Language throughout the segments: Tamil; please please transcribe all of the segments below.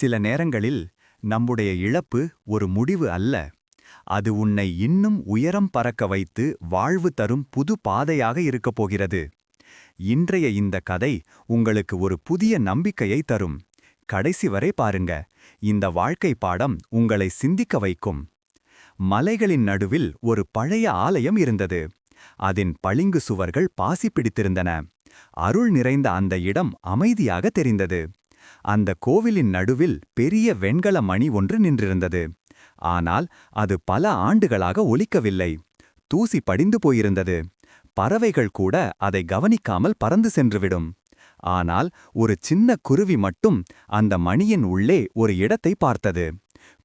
சில நேரங்களில் நம்முடைய இழப்பு ஒரு முடிவு அல்ல. அது உன்னை இன்னும் உயரம் பறக்க வைத்து வாழ்வு தரும் புது பாதையாக இருக்கப் போகிறது. இன்றைய இந்த கதை உங்களுக்கு ஒரு புதிய நம்பிக்கையை தரும். கடைசி வரை பாருங்க. இந்த வாழ்க்கை பாடம் உங்களை சிந்திக்க வைக்கும். மலைகளின் நடுவில் ஒரு பழைய ஆலயம் இருந்தது. அதன் பளிங்கு சுவர்கள் பாசி பிடித்திருந்தன அருள் நிறைந்த அந்த இடம் அமைதியாக தெரிந்தது. அந்த கோவிலின் நடுவில் பெரிய வெண்கல மணி ஒன்று நின்றிருந்தது. ஆனால் அது பல ஆண்டுகளாக ஒலிக்கவில்லை. தூசி படிந்து போயிருந்தது. பறவைகள் கூட அதை கவனிக்காமல் பறந்து சென்றுவிடும். ஆனால் ஒரு சின்ன குருவி மட்டும் அந்த மணியின் உள்ளே ஒரு இடத்தை பார்த்தது.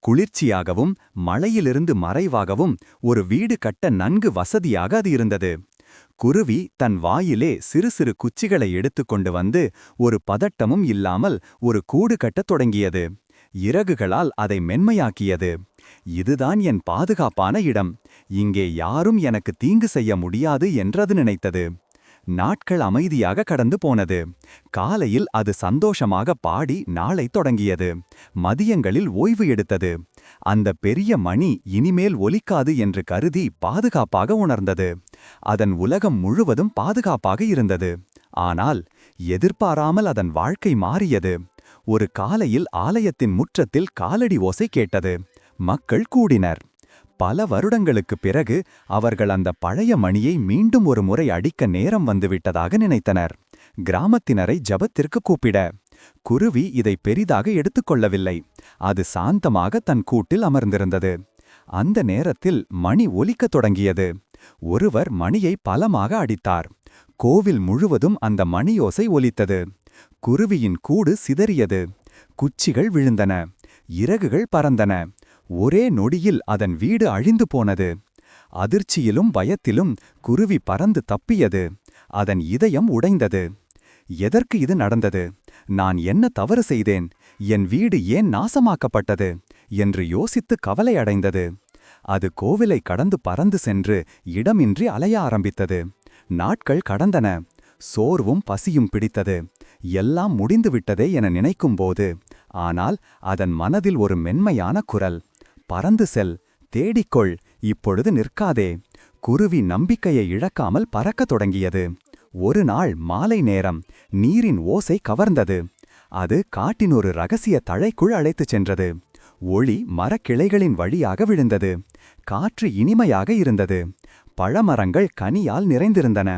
குளிர்ச்சியாகவும் மழையிலிருந்து மறைவாகவும் ஒரு வீடு கட்ட நன்கு வசதியாக அது இருந்தது. குருவி தன் வாயிலே சிறு சிறு குச்சிகளை எடுத்துக்கொண்டு வந்து ஒரு பதட்டமும் இல்லாமல் ஒரு கூடு கட்டத் தொடங்கியது. இறகுகளால் அதை மென்மையாக்கியது. இதுதான் என் பாதுகாப்பான இடம். இங்கே யாரும் எனக்கு தீங்கு செய்ய முடியாது என்றது நினைத்தது. நாட்கள் அமைதியாக கடந்து போனது. காலையில் அது சந்தோஷமாக பாடி நாளை தொடங்கியது. மதியங்களில் ஓய்வு எடுத்தது. அந்த பெரிய மணி இனிமேல் ஒலிக்காது என்று கருதி பாதுகாப்பாக உணர்ந்தது. அதன் உலகம் முழுவதும் பாதுகாப்பாக இருந்தது. ஆனால் எதிர்பாராமல் அதன் வாழ்க்கை மாறியது. ஒரு காலையில் ஆலயத்தின் முற்றத்தில் காலடி ஓசை கேட்டது. மக்கள் கூடினர். பல வருடங்களுக்குப் பிறகு அவர்கள் அந்த பழைய மணியை மீண்டும் ஒரு முறை அடிக்க நேரம் வந்துவிட்டதாக நினைத்தனர். கிராமத்தினரை ஜபத்திற்கு கூப்பிட. குருவி இதை பெரிதாக எடுத்துக்கொள்ளவில்லை அது சாந்தமாக தன் கூட்டில் அமர்ந்திருந்தது. அந்த நேரத்தில் மணி ஒலிக்கத் தொடங்கியது. ஒருவர் மணியை பலமாக அடித்தார். கோவில் முழுவதும் அந்த மணியோசை ஒலித்தது. குருவியின் கூடு சிதறியது. குச்சிகள் விழுந்தன. இறகுகள் பறந்தன. ஒரே நொடியில் அதன் வீடு அழிந்து போனது. அதிர்ச்சியிலும் பயத்திலும் குருவி பறந்து தப்பியது. அதன் இதயம் உடைந்தது. எதற்கு இது நடந்தது? நான் என்ன தவறு செய்தேன்? என் வீடு ஏன் நாசமாக்கப்பட்டது? என்று யோசித்து கவலையடைந்தது. அது கோவிலை கடந்து பறந்து சென்று இடமின்றி அலைய ஆரம்பித்தது. நாட்கள் கடந்தன. சோர்வும் பசியும் பிடித்தது. எல்லாம் முடிந்துவிட்டதே என நினைக்கும்போது ஆனால் அதன் மனதில் ஒரு மென்மையான குரல் பறந்து செல் தேடிக்கொள் இப்பொழுது நிற்காதே. குருவி நம்பிக்கையை இழக்காமல் பறக்கத் தொடங்கியது. ஒரு நாள் மாலை நேரம் நீரின் ஓசை கவர்ந்தது. அது காட்டின் ஒரு ரகசிய தழைக்குள் அழைத்துச் சென்றது. ஒளி மரக்கிளைகளின் வழியாக விழுந்தது. காற்று இனிமையாக இருந்தது. பழமரங்கள் கனியால் நிறைந்திருந்தன.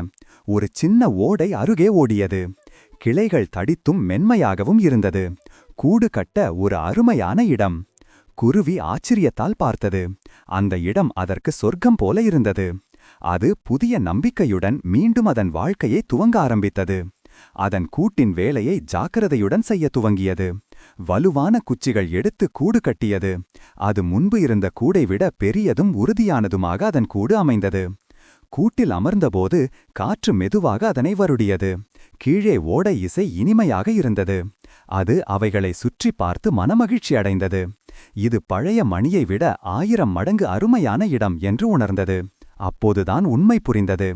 ஒரு சின்ன ஓடை அருகே ஓடியது. கிளைகள் தடித்தும் மென்மையாகவும் இருந்தது. கூடு கட்ட ஒரு அருமையான இடம். குருவி ஆச்சரியத்தால் பார்த்தது. அந்த இடம் அதற்கு சொர்க்கம் போல இருந்தது. அது புதிய நம்பிக்கையுடன் மீண்டும் அதன் வாழ்க்கையை துவங்க ஆரம்பித்தது. அதன் கூட்டின் வேலையை ஜாக்கிரதையுடன் செய்ய துவங்கியது. வலுவான குச்சிகள் எடுத்து கூடு கட்டியது. அது முன்பு இருந்த கூடை விட பெரியதும் உறுதியானதுமாக அதன் கூடு அமைந்தது. கூட்டில் அமர்ந்தபோது காற்று மெதுவாக அதனை வருடியது. கீழே ஓட இசை இனிமையாக இருந்தது. அது அவைகளை சுற்றி பார்த்து மனமகிழ்ச்சி அடைந்தது. இது பழைய மணியை விட ஆயிரம் மடங்கு அருமையான இடம் என்று உணர்ந்தது. அப்போதுதான் உண்மை புரிந்தது.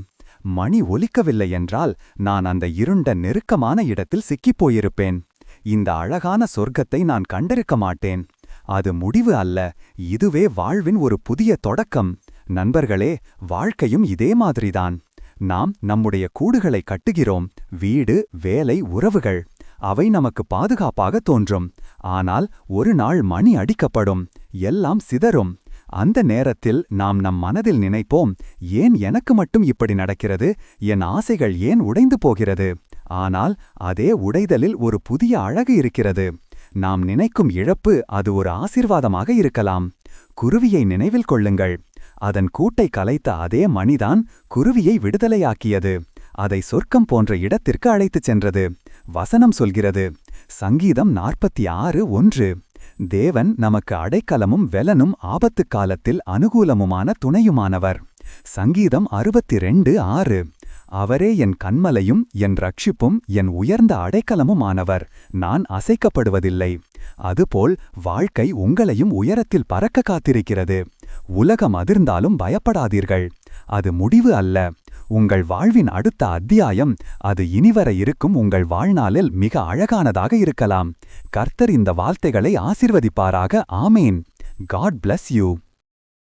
மணி ஒலிக்கவில்லை என்றால் நான் அந்த இருண்ட நெருக்கமான இடத்தில் சிக்கிப் போயிருப்பேன். இந்த அழகான சொர்க்கத்தை நான் கண்டிருக்க மாட்டேன். அது முடிவு அல்ல. இதுவே வாழ்வின் ஒரு புதிய தொடக்கம். நண்பர்களே வாழ்க்கையும் இதே மாதிரிதான். நாம் நம்முடைய கூடுகளை கட்டுகிறோம். வீடு வேலை உறவுகள். அவை நமக்கு பாதுகாப்பாக தோன்றும். ஆனால் ஒரு நாள் மணி அடிக்கப்படும். எல்லாம் சிதறும். அந்த நேரத்தில் நாம் நம் மனதில் நினைப்போம் ஏன் எனக்கு மட்டும் இப்படி நடக்கிறது? என் ஆசைகள் ஏன் உடைந்து போகிறது? ஆனால் அதே உடைதலில் ஒரு புதிய அழகு இருக்கிறது. நாம் நினைக்கும் இழப்பு அது ஒரு ஆசிர்வாதமாக இருக்கலாம். குருவியை நினைவில் கொள்ளுங்கள். அதன் கூட்டை கலைத்த அதே மணிதான் குருவியை விடுதலையாக்கியது. அதை சொர்க்கம் போன்ற இடத்திற்கு அழைத்துச் சென்றது. வசனம் சொல்கிறது. சங்கீதம் நாற்பத்தி ஆறு ஒன்று. தேவன் நமக்கு அடைக்கலமும் வெலனும் ஆபத்து காலத்தில் அனுகூலமுமான துணையுமானவர். சங்கீதம் அறுபத்தி ரெண்டு ஆறு. அவரே என் கண்மலையும் என் ரட்சிப்பும் என் உயர்ந்த அடைக்கலமுமானவர். நான் அசைக்கப்படுவதில்லை. அதுபோல் வாழ்க்கை உங்களையும் உயரத்தில் பறக்க காத்திருக்கிறது. உலகம் அதிர்ந்தாலும் பயப்படாதீர்கள். அது முடிவு அல்ல. உங்கள் வாழ்வின் அடுத்த அத்தியாயம் அது இனிவர இருக்கும் உங்கள் வாழ்நாளில் மிக அழகானதாக இருக்கலாம். கர்த்தர் இந்த வார்த்தைகளை ஆசிர்வதிப்பாராக. ஆமேன். God bless you.